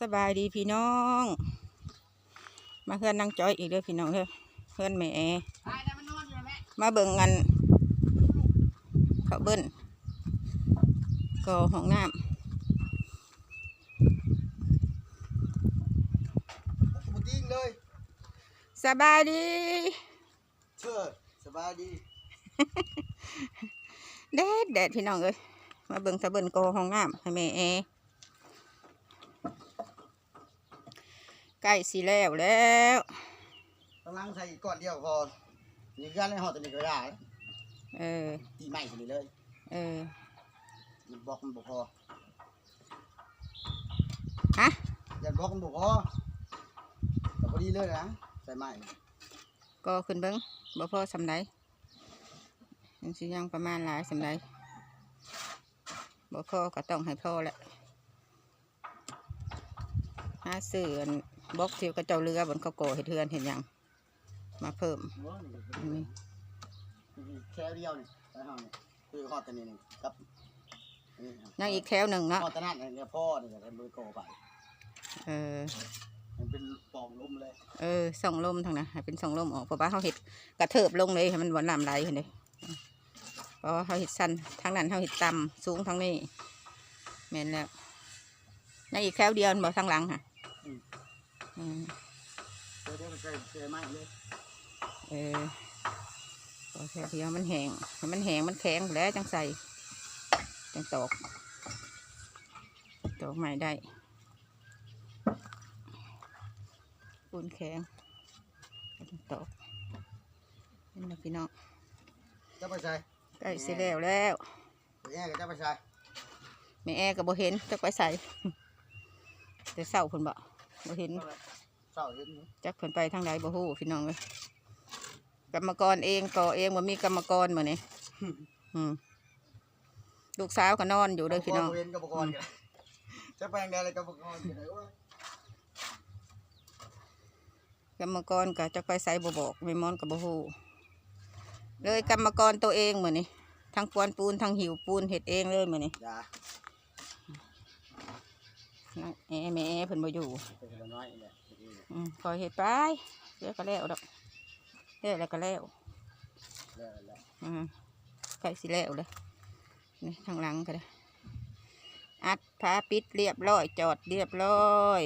สบายดีพี่น้อง มาเพื่อนนั่งจอยอีกเด้อพี่น้องเด้อเพื่อนแม่แอมาเบิ่งกันเขาเบิ้นก็ห้องน้หมดยิงเลยำสบายดีเชื่อสบายดีแดดแดดพี่น้องเอ้ยมาเบิ่งตะเบิ่นก็ห้องน้ำให้แม่แอ ใกล้สิแล้วแล้วกำลังใส่ก้อนเดียวพอนี่กันในห่อตัวนี้ก็ได้เออตีใหม่ตัวนี้เลย เออมันบอกมันบอกพอฮะยันบอกมันบอกพอแต่พอดีเลยนะใส่ใหม่ก็ขึ้นเบิ้งบ่พอสำไดยังสิยังประมาณหลายสำไดบ่พอก็ต้องให้พอแหละหาซื้ออัน บล็อกที่กระเจ้าเรือบนเขาโกอเห็ดเทือนเห็นยังมาเพิ่มอันนี้แค่เดียวนี่ใส่ห่อนี่คือห่อตัวนี้นี่กับนี่ครับยังอีกแถวหนึ่งเนาะห่อตัวนั้นเนี่ยพ่อนี่จะเป็นมือโกไปเออ มันเป็นปองลุ่มเลยเออส่องลมทางนั้นให้เป็นส่องลมออกเพราะว่าเขาเห็ดกระเทิบลงเลยให้มันหวานน้ำไหลเห็นเลยเพราะว่าเขาเห็ดสั้นทางนั้นเขาเห็ดต่ำสูงทางนี้แม่นแล้วยังอีกแถวเดียวบ่ทางหลังค่ะ อืม เดี๋ยวเดี๋ยวใส่ใส่ใหม่เลยเออพอแค่เดียวมันแห้งให้มันแห้งมันแข็งแล้วจังใส่จังตอกตอกใหม่ได้ปูนแข็งแล้วจังตอกนี่นะพี่น้องจะไปใส่ใกล้สิแล้วแล้วไปแย่ก็จะไปใส่แม่แอร์ก็บ่เห็นจักไปใส่แต่เศร้าเพิ่นบ่ บ่เห็นเศร้าเห็นอยู่จักเพิ่นไปทางใดบ่ฮู้พี่น้องเลยกรรมกรเองก่อเองบ่มีกรรมกรมื้อนี้อืมลูกสาวก็นอนอยู่เด้อพี่น้องเวนกับบุกรกันจะไปยังไงเลยกับบุกรกันเลยว่ากรรมกรก็จักไปใส่บ่บอกแม่มอนก็บ่ฮู้เลยกรรมกรตัวเองมื้อนี้ทั้งกวนปูนทั้งหิวปูนเฮ็ดเองเลยมื้อนี้อย่า น้องแอแม่แอเพิ่นบ่อยู่เป็นคนน้อยเนี่ยอืมคอยเฮ็ดไปเดี๋ยวก็แล้วดอกแล้วแล้วก็แล้วแล้วแล้วอืมใกล้สิแล้วเลยนี่ทางหลังก็ได้อัดพาปิดเรียบร้อยจอดเรียบร้อย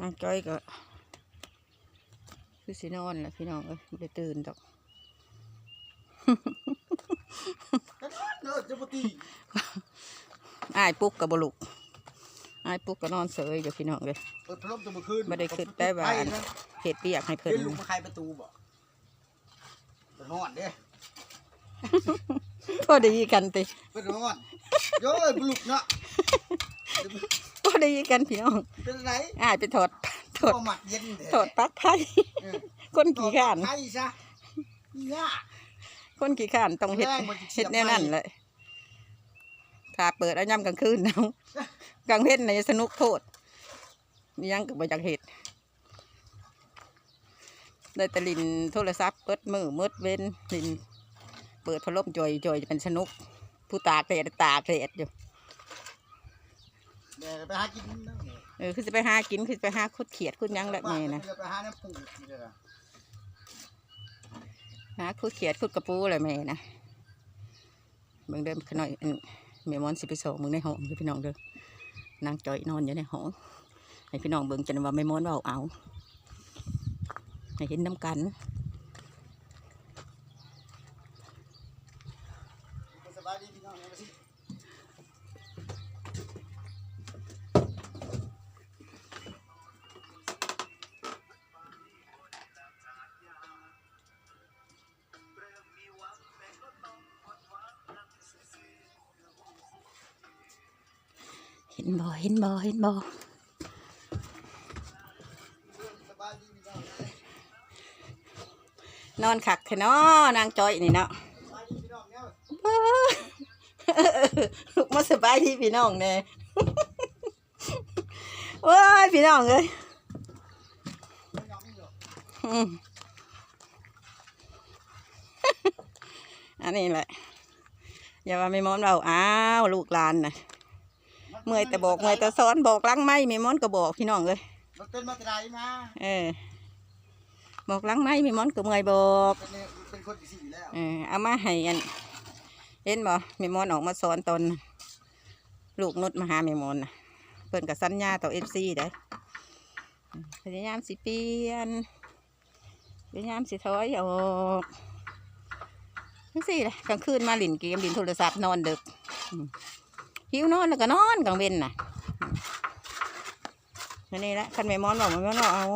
นางจ้อยก็คือสินอนแหละพี่น้องเอ้ยไม่ได้ตื่นดอกเลิกจะปตี อ้ายปุ๊กกับบลุกอ้ายปุ๊กก็นอนเสยอยู่พี่น้องเลยเปิดพัดลมจะมาคืนบ่ได้ขึ้นได้ว่าเห็ดเปียกให้เพิ่นเป็นลูกมาใครประตูบ่เป็นห้อนเด้พอดีกันติเป็นห้อนโย้ยบุลุกเนาะพอดีกันพี่น้องเป็นไรอ้ายไปถอดถอดก็หมัดเย็นเด้ถอดปลั๊กไผ่คนขี่ข้านใช่ซะเนี่ย คนขี่ข้านต้องเฮ็ดแรงมันจะเสีเฮ็ยดบแนวนั้นไม้เลยถ้าเปิดเอาย่ำกลางคืนเอากลางเฮ็ดในสนุกโทษมีหยังก็บ่อยากเฮ็ดได้แต่ลินโทรศัพท์เปิดมือมืดเว้นลินเปิดพัดลมจอยจอยจะเป็นสนุก ผู้ตากแดดตากแดดอยู่เดี๋ยวไปหากินนะเออคือจะไปหากินคือจะไปหาคุดเขียดคุดหยังแหละแม่นะ เดี๋ยวไปหาน้ำปูนี่เด้อ นะคุดเขียดคุดกระปูอะไรแม่นะเบิ่งเดิมขน่อยอันแม่มอนสิบสองมึงในห้องเด้อพี่น้องเด้อนางจอยนอนอยู่ในห้องให้พี่น้องเบิ่งจนว่าแม่มอนเว่าเอาให้เห็นน้ำกันสบายดีพี่น้อง นะมาสิเห็นบ่เห็นบ่เห็นบ่นอนอนขักแค่นอนางจอยนี่เนาะลูกมาสบายที่พี่น้องแน่ว้ายพี่น้องเอ้ยอันนี้แหละอย่าว่าไม่มอนเราอ้าวลูกลานนะ เมื่อยแต่บอกเมื่อยแต่สอนบอกล้างไม่ไม่มอนก็บอกพี่น้องเลยมันเป็นมาตรายมาเออบอกล้างไม่ไม่มอนก็เมื่อยบอกเป็นเนี่ยเป็นคนที่สี่อยู่แล้วเออเอามาให้อันเห็นบ่ไม่มอนออกมาสอนตอนลูกนุชมาหาไม่มอนนะเพิ่นกับสัญญาต่อเอฟซีได้พยายามสิเปลี่ยนพยายามสิถอยออกนี่สิเลยกลางคืนมาหลินเกมหลินโทรศัพท์นอนดึกอืม หิวนอนแล้วก็นอนกลางเว้นน่ะนั่นนี่แหละคันไม่มอนบอกไม่มอนบอกเอา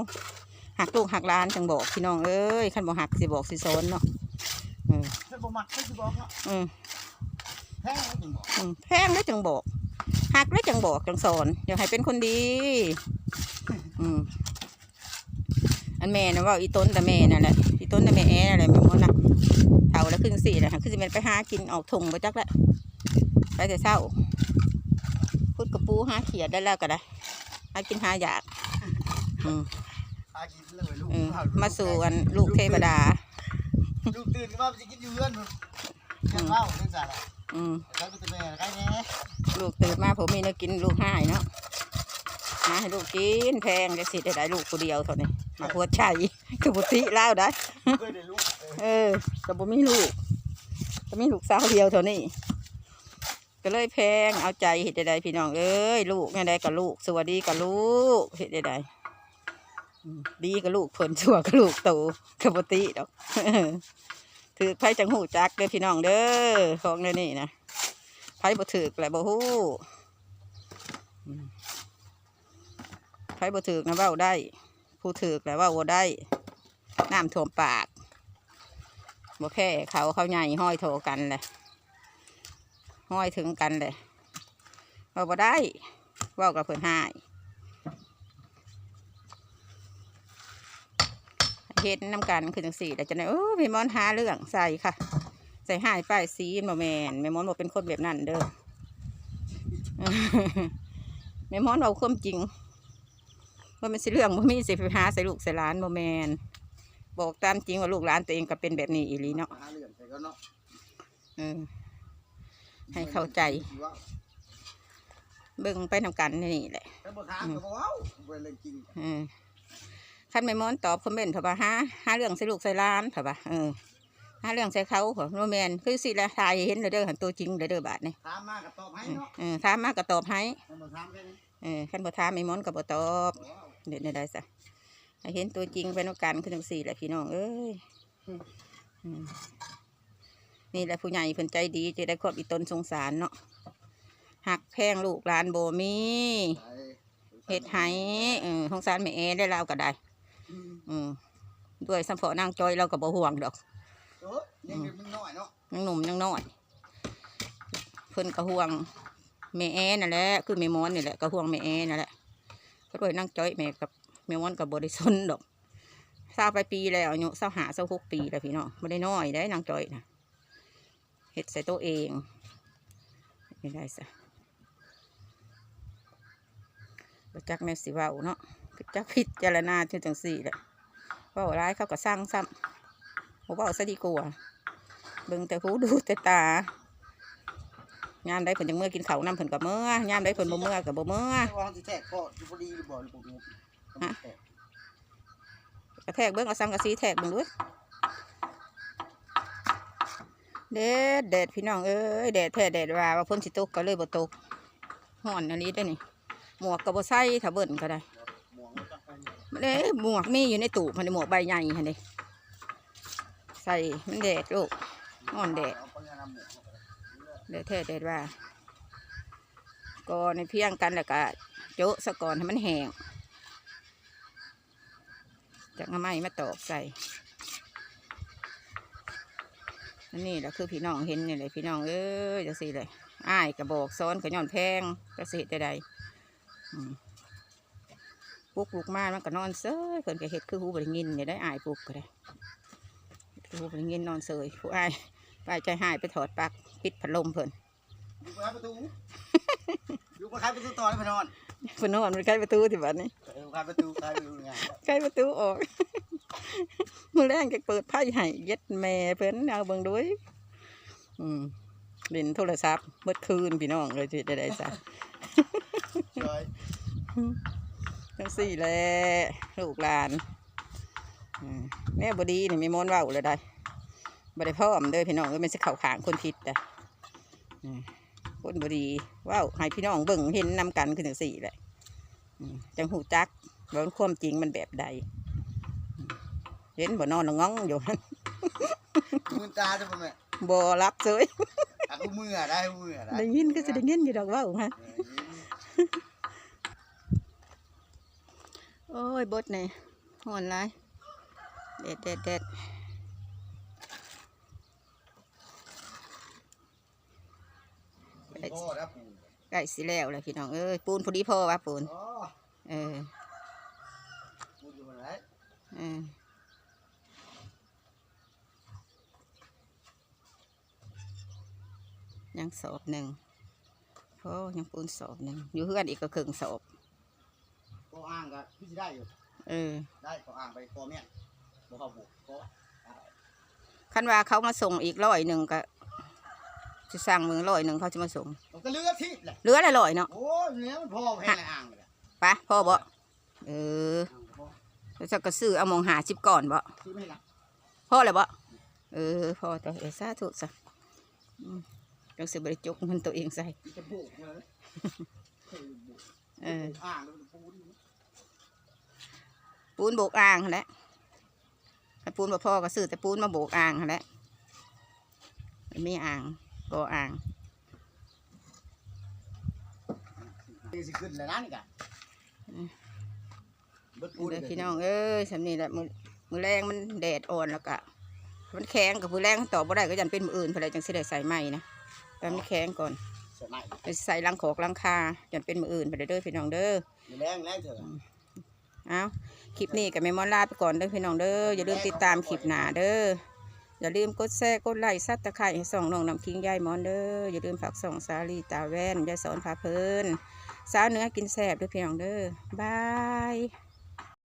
หักลูกหักหลานจังบอกพี่น้องเอ้ยคันบอกหักสิบอกสิสอนเนาะอืมเป็นบ่มักไม่สิบอกเนาะอืมแพ้จริงบอกอืมแพงแล้วจังบอกหักแล้วจังบอกจังสอนอยากให้เป็นคนดี อืมอันแม่นะเว่าอีต้นแต่แม่นั่นแหละอีต้นแต่แม่แอนั่นแหละแม่มดนะเท่าแล้วครึ่งสี่นะคือจะเป็นไปหากินออกทงไปจักละไปแต่เช้าพุด กระปูหาเขียดได้แล้วก็ได้หากินหาอยากอืมอากินเลยลูกเออมาสู่อันลูกเทวดา ลูกตื่นก็ว่าจะกินอยู่เรือนยังเล่าเรื่องสาระอืมใครเป็นแม่ใครแน่ลูกตื่นมาผมมีเนื้อกินลูกให้เนาะหาให้ลูกกินแพงจะสิได้ได้ลูกคนเดียวเท่านี้มาหัวใจคือบุตริแล้วได้ เคยได้ลูกเออก็บ่มีลูกก็มีลูกสาวเดียวเท่านี้ ก็เลยแพงเอาใจเห็ดใดๆพี่น้องเอ้ยลูกแม่ใดกับลูก สวัสดีกับลูกเห็ดใดๆดีกับลูกผลชั่วกับลูกโตกับปติดอกถือไพ่จังหูจักเด้อพี่น้องเด้อของเด้อนี่นะไพ่บ่ถือแหละบ่ฮู้ไพ่บ่ถือนะเว้าได้ ผู้ถือแหละเว้าบ่ได้น้ำท่วมปากบ่แพ้เขาเขาใหญ่ห้อยโถกันเลย ห้อยถึงกันเลยเว่าบ่ได้เว่ากับเพิ่นหายเฮ็ดน้ำกันคือจังสี่แต่จะได้โอ้แม่มอนหาเรื่องใส่ค่ะ ใส่หายป้ายสีบ่แมนแม่มอนบ่เป็นคนแบบนั้นเด้อแม่มอนเอาความจริงว่ามันสิเรื่องบ่มีสิไปหาใส่ลูกใส่หลานบ่แมนบอกตามจริงว่าลูกหลานตัวเองก็เป็นแบบนี้อีหลีเนาะหาเรื่องใส่ก็เนาะเออ ให้เข้าใจ เบิ่งไปทำกันนี่แหละแต่บ่ถามก็บ่เว้าบ่เรื่องจริงเออคันไม่มอนตอบคอมเมนต์เถอะปะฮะหาเรื่องใส่ลูกใส่หล้านเถอะปะเออหาเรื่องใส่เขาเหรอโนแมนคือสิละทายเห็นเลยเด้อหันตัวจริงเลยเด้อบาทนี่ถามมาก็ตอบให้เนาะเออถามมากก็ตอบให้แต่บ่ถามแค่นี้เออคันบ่ถามไม่มอนก็บ่ตอบบ่เว้าเดี๋ยวได้ซะให้เห็นตัวจริงเป็นโอกาสคือจังสี่แหละพี่น้องเอ้ยอืม นี่แหละผู้ใหญ่เพิ่นใจดีจะได้ควบอีตนสงสารเนาะหักแพงลูกหลานโบมีไปเฮ็ดให้เออสงสารแม่เอได้แล้วก็ได้อืมอืมด้วยสัมพอนางจอยเราก็บ่ห่วงดอกโอ้ยยังเด็กมึงน้อยเนาะยังหนุ่มยังน้อยเพิ่นก็ห่วงแม่แอนั่นแหละคือแม่มอนนี่แหละก็ห่วงแม่แอนั่นแหละก็ด้วยนางจอยแม่กับแม่มอนกับบริสนดอกทราบไปปีแล้วอายุเศร้าหาเศร้าหกปีแล้วพี่น้องไม่ได้น้อยได้นางจอยนะ เฮ็ดใส่ตัวเองไม่ได้ซะบ่จักแม่สิเว้าเนาะจักพิจารณาที่จังสี่แหละเว่าร้ายเขาก็สร้างซ้ำบ่เว้าซะดีกว่าเบิ่งแต่หูดูแต่ตายามได้เพิ่นจังเมื่อกินข้าวน้ำเพิ่นกับเมื่อยามได้เพิ่นบ่เมื่อกับบ่เมื่อแต่ว่าสิแทรกก็อยู่บ่ดีหรือบ่หรือบ่รู้ฮะกระแทกเบิ้งเอาสังกะสีแทกเบิ้งด้วย เด็ดเด็ดพี่น้องเอ้ยแดดแท้แดดว่าว่าเพ่นสิตกก็เลยบ่ตกห่อนอันนี้ได้นี่หมวกก็บ่ใส่ถ้าเบิ่นก็ได้เด้หมวกมีอยู่ในตู้มันหมวกใบใหญ่หั่นเด้ใส่มันแดดลูกห่อนแดดเอาไปงานหมวกเอาไปแดดแท้แดดว่าก็ในเพียงกันแล้วก็โจะซะก่อนให้มันแห้งจากไม้มาตอกใส่ นนี้แหละคือพี่น้องเห็นนี่เลยพี่น้องเอ้ยจะสิเลยอ้ายกระบอกซ้อนกระย่อนแพงกระสิใดๆปลุกลูกมามันก็นอนเซยเพิ่นก็เฮ็ดคือหูบริงินอย่าได้อายปลุกก็ได้คือหูบริงินนอนเซยผู้อ้ายไปใจหายไปถอดปลักปิดพัดลมเพิ่นอยู่ไปประตูอยู่ไปขายประตูต่อเลยพี่นอน เพิ่นนอนมันใกล้ประตูที่บัดนี้เออขายประตูขายประตูงานใกล้ประตูออกมือแรงจะเปิดไพ่ให้เย็ดแม่เพิ่นเอาเบิ่งด้วยอืมเล่นโทรศัพท์เมื่อคืนพี่น้องเลยที่ได้ได้ซะช่วยจังสี่แหละลูกหลานแม่บดีนี่มีมนต์เว่าเลยได้บ่ได้พ่อมเด้อพี่น้องเอ้ยมันสิเข่าขางคนผิดอะ คนบดีเว้าให้พี่น้องเบิ่งเห็นนำกันคือจังสี่แหละอืมจังหูจักว่ามันความจริงมันแบบใดอืมเห็นบ่นอนละง้องอยู่มือตาจะเป็นไงบ่รับเลยอะกูมืออะได้กูมืออะได้ได้ยินก็จะได้ยินอยู่ดอกเว่าฮะเออโอ้ยบดนี่ห่อนไรเด็ดเด็ดเด็ด นี่พ่อนะปู่ใกล้สิแล้วเลยพี่น้องเอ้ยปูนพอดีพอวะปูนอ๋อเออปู่อยู่ไหนเออยังสอบหนึ่งพอยังปูนสอบหนึ่งอยู่เพื่อนอีกก็ครึ่งสอบก็อ้างก็พี่สิได้อยู่เออได้ก็อ้างไปกอเมียนบ่เข้าบุกก็คันว่าเขามาส่งอีกร้อยหนึ่งก็ จะสั่งมือร้อยหนึ่งเขาจะมาส่งมันก็เลือกที่แหละเหลือละร้อยเนาะโอ้ยเนี่ยมันพ่อแพ้ในอ่างเลยอะไปะพ่อบ่เอออ่างพ่อแล้วจะกระซื้อเอามองหาชิบก่อนบ่ซื้อไม่ละพ่อเลยบ่เออพ่อตัวเออสาธุซะอืมจังสิบริจกมันตัวเองใส่มันจะบุกเลยเออบุกเอออ่างแล้วมันปูนปูนโบกอ่างหั่นแหละถ้าปูนบ่พ่อก็ซื้อแต่ปูนมาโบกอ่างหั่นแหละไม่มีอ่าง บ่อ่างนี่สิขึ้นเลยนะนี่กะเบิดปูนเด้อพี่น้องเอ้ยสำนี่แหละมือมือแรงมันแดดอ่อนแล้วก็มันแข็งกับมือแรงต่อบ่ได้ก็ยันเป็นมืออื่นเพนแหละจังสิได้ใส่ใหม่นะแต่มันแข็งก่อนเสร็จไหมไปใส่ลังขอกลังคายันเป็นมืออื่นไปเด้อพี่น้องเด้อมีแรงแรงเถอะเอาคลิปนี้กับแม่มอนลาไปก่อนเด้อพี่น้องเด้ออย่าลืมติดตามคลิปหน้าเด้อ อย่าลืมกดแชร์กดไลค์ซับตะไคร้ส่องน้องน้ำคิงยายมอนเด้ออย่าลืมฝากส่องสาลีตาแว่นยายสอนพาเพลินสาวเนื้อกินแสบด้วยเพียงเด้อบาย